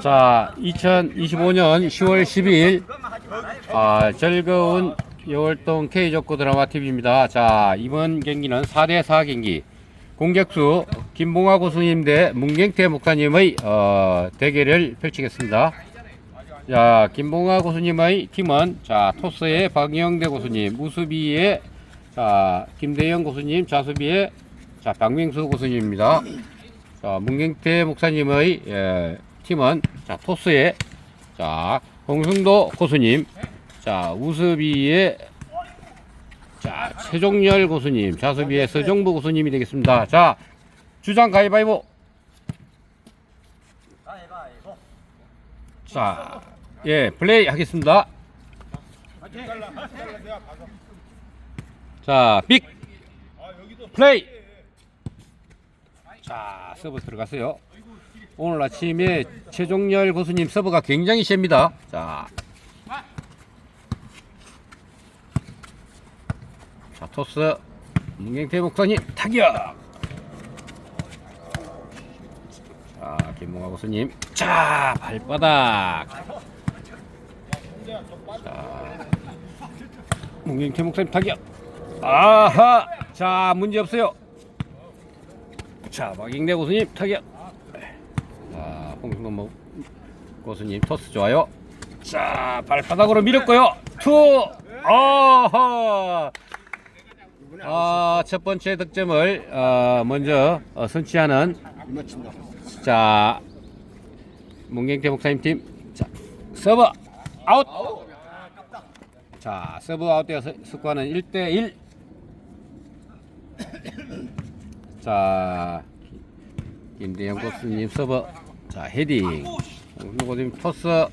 자, 2025년 10월 12일 아, 즐거운 여월동 K족구 드라마 TV입니다. 자, 이번 경기는 4대 4 경기. 공격수 김봉화 고수님 대 문경태 목사님의 어, 대결을 펼치겠습니다. 자, 김봉화 고수님의 팀은 자, 토스의 박영대 고수님, 우수비의 자, 김대영 고수님, 자수비의 자, 박명수 고수님입니다. 자, 문경태 목사님의 예, 팀은 자, 토스의 자, 홍승도 고수님, 자, 우수비의 자, 최종열 고수님, 자수비의 서정부 고수님이 되겠습니다. 자, 주장 가위바위보. 자, 예, 플레이 하겠습니다. 자, 빅 플레이. 자, 서브 들어갔어요. 오늘 아침에 최종열 고수님 서브가 굉장히 셉니다. 자, 자 토스 문경태 목사님 타격. 자, 김몽아 고수님. 자, 발바닥. 자, 문경태 목사님 타격. 아하. 자, 문제 없어요. 자, 박ing대 고수님 타격. 뭐- 고수님 토스 좋아요. 자, 발바닥으로 밀었고요. 투. 어허. 아, 첫 번째 득점을 어, 먼저 어, 선취하는 자, 문경태 목사님 팀. 자, 서브 아웃. 자, 서브 아웃되어서 스코어는 1대 1. 자, 김대영 코스님 서브. 자, 헤딩. 홍고님 토스.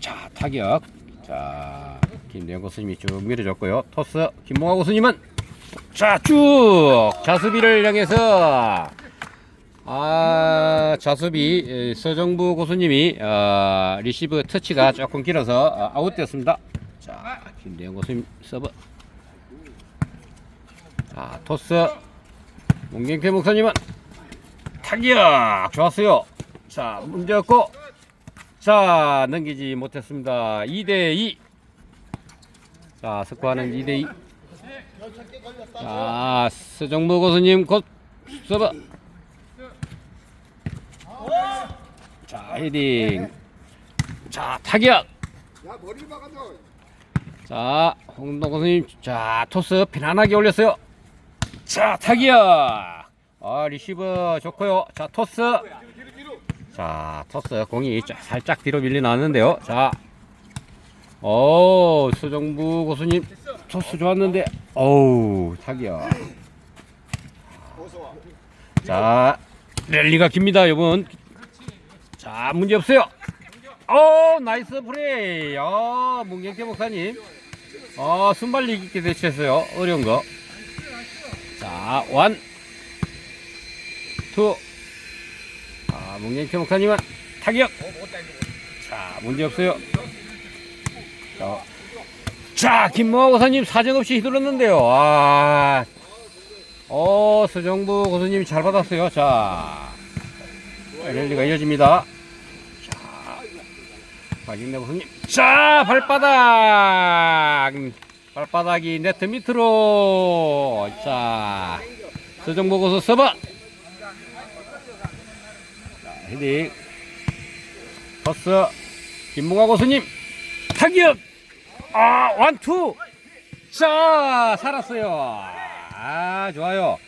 자, 타격. 자, 김대영 고수님이 쭉 밀어줬고요. 토스. 김봉화 고수님은 자, 쭉 자수비를 향해서 아, 자수비 에, 서정부 고수님이 어, 리시브 터치가 조금 길어서 어, 아웃되었습니다. 자, 김대영 고수님 서브. 자, 토스. 문경태 목사님은 타격 좋았어요. 자, 문제 없고 자, 넘기지 못했습니다. 2대2. 자, 스코어는 2대2. 자, 서정부 고수님 곧 서브. 자, 헤딩. 자, 타격. 자, 홍동 고수님. 자, 토스 편안하게 올렸어요. 자, 타격. 아, 리시브 좋고요. 자, 토스. 자, 토스 공이 쫙 살짝 뒤로 밀려 나왔는데요. 자, 오, 수정부 고수님 토스 좋았는데, 어우, 와. 자, 랠리가 깁니다, 여러분. 자, 문제 없어요. 오, 나이스 플레이. 어, 문경태 목사님. 어, 순발력 있게 대처했어요. 어려운 거. 자, 원, 투. 아, 문경태 목사님은 타격. 자, 문제 없어요. 자, 자 김모아 고사님 사정없이 휘둘렀는데요. 아, 어, 서정부 고수님이 잘 받았어요. 자, 랠리가 이어집니다. 자, 박인대 고수님. 자, 발바닥. 발바닥이 네트 밑으로. 자, 서정부 고수 서버. 자, 헤딩. 버스. 김문화 고수님. 타격. 아, 원투. 자, 살았어요. 아, 좋아요.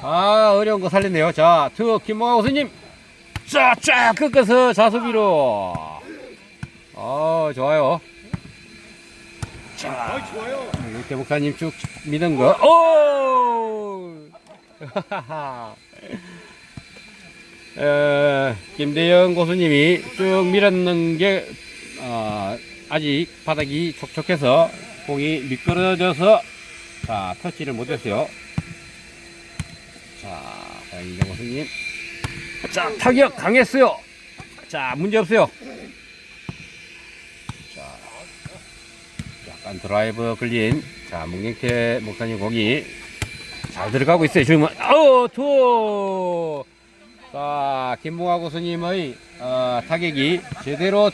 아, 어려운 거 살렸네요. 자, 투, 김모아 고수님. 자, 쫙 꺾어서 자수비로. 어, 좋아요. 자. 이렇게 목사님 쭉 미는 거. 오! 에, 김대영 고수님이 쭉 밀었는 게, 어, 아직 바닥이 촉촉해서 공이 미끄러져서 자, 터치를 못했어요. 자, 이정 고수님. 자, 타격 강했어요. 자, 문제 없어요. 자, 약간 드라이브 걸린, 자, 문경태 목사님 공이 잘 들어가고 있어요. 지금은, 어, 투! 자, 김봉화 고수님의 어, 타격이 제대로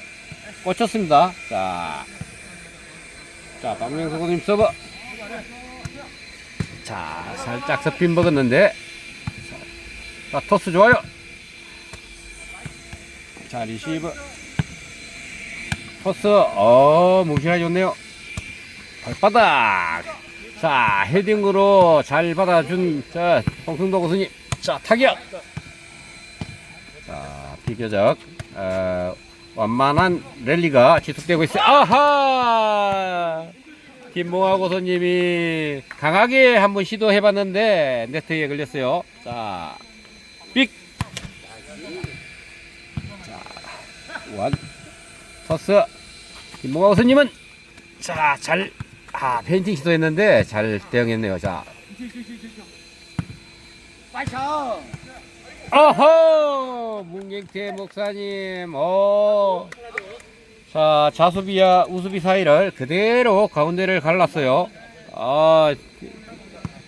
꽂혔습니다. 자, 자, 박명수 고수님 서버. 자, 살짝 스핀 먹었는데. 자, 토스 좋아요. 자, 리시브. 토스, 어, 무시하기 좋네요. 발바닥. 자, 헤딩으로 잘 받아준, 자, 홍승도 고수님. 자, 타격. 자, 비교적, 어, 완만한 랠리가 지속되고 있어요. 아하! 김봉화 고수님이 강하게 한번 시도해봤는데, 네트에 걸렸어요. 자, 빅! 자, 원, 토스. 김봉화 고수님은, 자, 잘, 아, 페인팅 시도했는데, 잘 대응했네요. 자, 파이팅! 어허! 문경태 목사님, 어. 자, 자수비와 우수비 사이를 그대로 가운데를 갈랐어요. 아,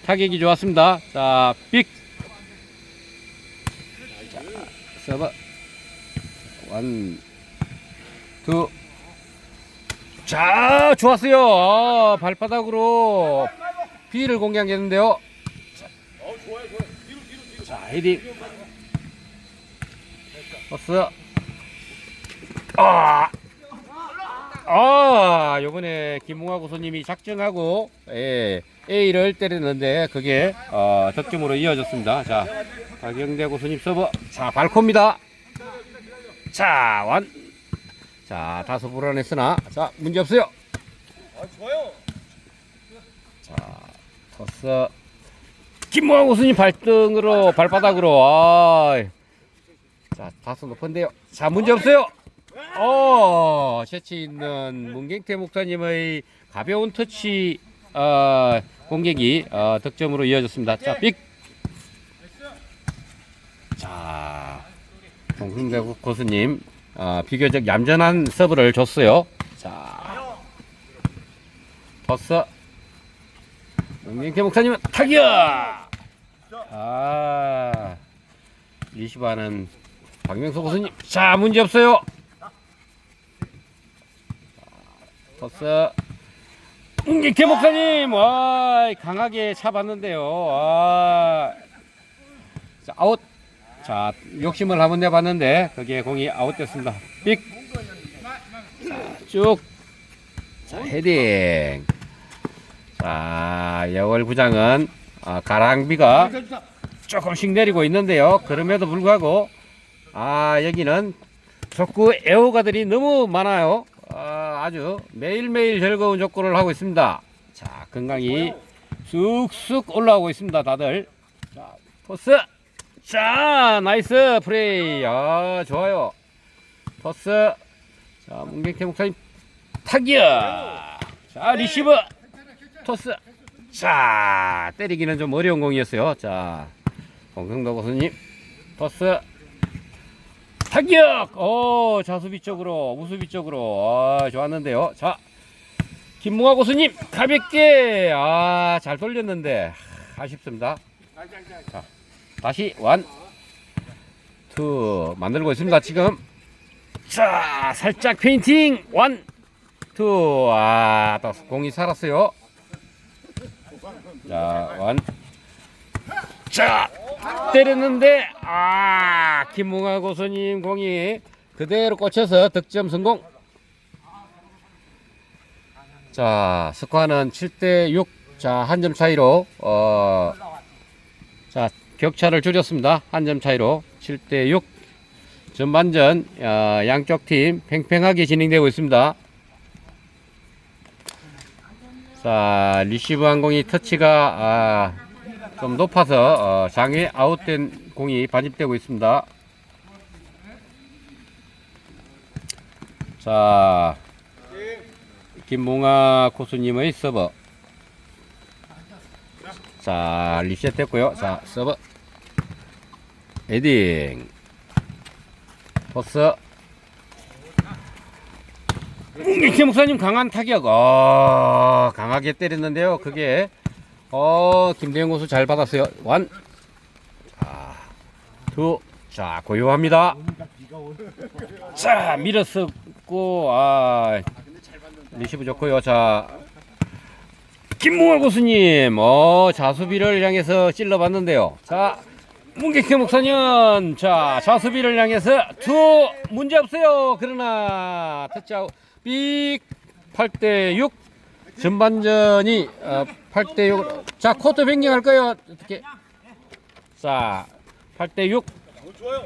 타격이 좋았습니다. 자, 빅! 자, 서버. 원, 투. 자, 좋았어요. 아, 발바닥으로 비를 공략했는데요. 자, 헤딩. 버스. 아, 아, 요번에 김웅하 고수님이 작정하고, 예, A를 때렸는데, 그게, 어, 득점으로 이어졌습니다. 자, 박영대 고수님 서버. 자, 발코입니다. 자, 완. 자, 다소 불안했으나, 자, 문제 없어요. 자, 토스. 김모아 고수님 발등으로 발바닥으로 아. 자, 다소 높은데요. 자, 문제 없어요. 어, 채치 있는 문경태 목사님의 가벼운 터치 어, 공격이 어, 득점으로 이어졌습니다. 자, 빅. 자, 동승대 고수님 어, 비교적 얌전한 서브를 줬어요. 자, 버스. 문경태 목사님은 타격! 아, 리시바는 박명수 고수님. 자, 문제 없어요. 버스. 문경태 목사님, 와, 강하게 차봤는데요. 와. 자, 아웃. 자, 욕심을 한번 내봤는데, 그게 공이 아웃됐습니다. 삑. 자, 쭉. 자, 헤딩. 자, 여월 구장은 아, 가랑비가 조금씩 내리고 있는데요. 그럼에도 불구하고 아 여기는 족구 애호가들이 너무 많아요. 아, 아주 매일매일 즐거운 족구를 하고 있습니다. 자, 건강이 쑥쑥 올라오고 있습니다. 다들. 자, 토스. 자, 나이스 플레이. 아, 좋아요. 토스. 자, 문경태 목사님 타격. 자, 리시브. 토스. 자, 때리기는 좀 어려운 공이었어요. 자, 공성도 고수님. 토스. 타격! 오, 자수비 쪽으로, 우수비 쪽으로. 아, 좋았는데요. 자, 김무화 고수님, 가볍게. 아, 잘 돌렸는데. 하, 아쉽습니다. 자, 다시, 원, 투. 만들고 있습니다, 지금. 자, 살짝 페인팅. 원, 투. 아, 또 공이 살았어요. 자, 원. 자, 때렸는데, 아, 김웅하 고수님 공이 그대로 꽂혀서 득점 성공. 자, 스코어는 7대 6. 자, 한 점 차이로, 어, 자, 격차를 줄였습니다. 한 점 차이로 7대 6. 전반전, 어, 양쪽 팀 팽팽하게 진행되고 있습니다. 자, 리시브 한 공이 터치가 아, 좀 높아서 어, 장애 아웃된 공이 반입되고 있습니다. 자, 김봉아 고수님의 서버. 자, 리셋 됐고요. 자, 서버. 헤딩. 포스. 김 목사님 강한 타격. 어, 강하게 때렸는데요. 그게 어, 김대영 고수 잘 받았어요. 원. 자, 투. 자, 고요합니다. 자, 밀었었고, 아, 리시브 좋고요. 자, 김몽월 고수님, 어, 자수비를 향해서 찔러봤는데요. 자, 문객태 목사님, 자, 자수비를 향해서 투 문제 없어요. 그러나 터치아웃 삑 8대 6 전반전이 어, 8대 6. 자, 코트 변경할까요? 어떻게? 자, 8대 6.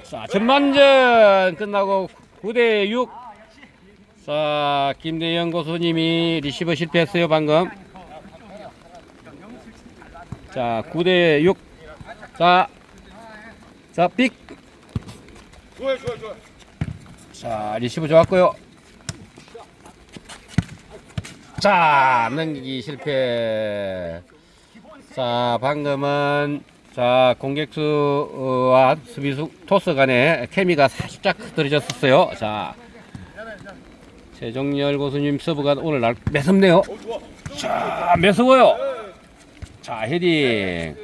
자, 전반전 끝나고 9대 6. 자, 김대영 고수님이 리시버 실패했어요, 방금. 자, 9대 6. 자, 자, 삑. 좋아요 좋아요 좋아요 자, 리시브 좋았고요. 자, 넘기기 실패. 자, 방금은 자 공격수와 수비수 토스 간에 케미가 살짝 떨어졌었어요. 자, 최종열 고수님 서브가 오늘 날 매섭네요. 자, 매서워요. 자, 헤딩.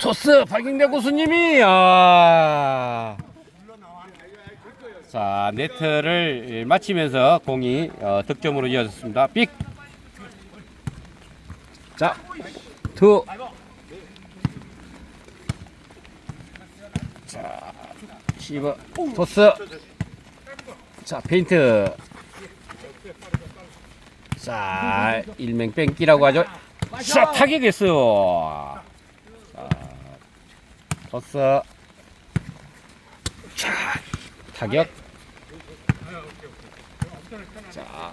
토스 박인대 고수님이 아. 자 네트를 마치면서 공이 어, 득점으로 이어졌습니다. 삑. 자, 투. 자, 시버 토스. 자, 페인트. 자, 일명 뺑기라고 하죠. 자, 타격했어요. 자, 토스. 자, 타격. 자,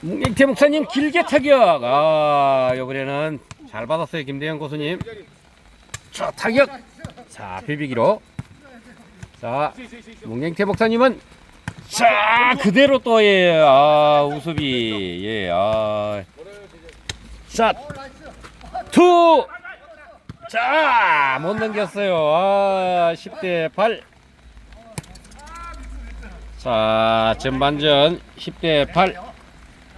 뭉익태 목사님 길게 타격. 아, 이번에는 잘 받았어요, 김대영 고수님. 자, 타격. 자, 비비기로. 자, 뭉익태 목사님은 자, 그대로 또 예, 아, 우수비. 예, 아. 자, 투. 자, 못 넘겼어요. 아, 10대 8. 자, 전반전 10대 8.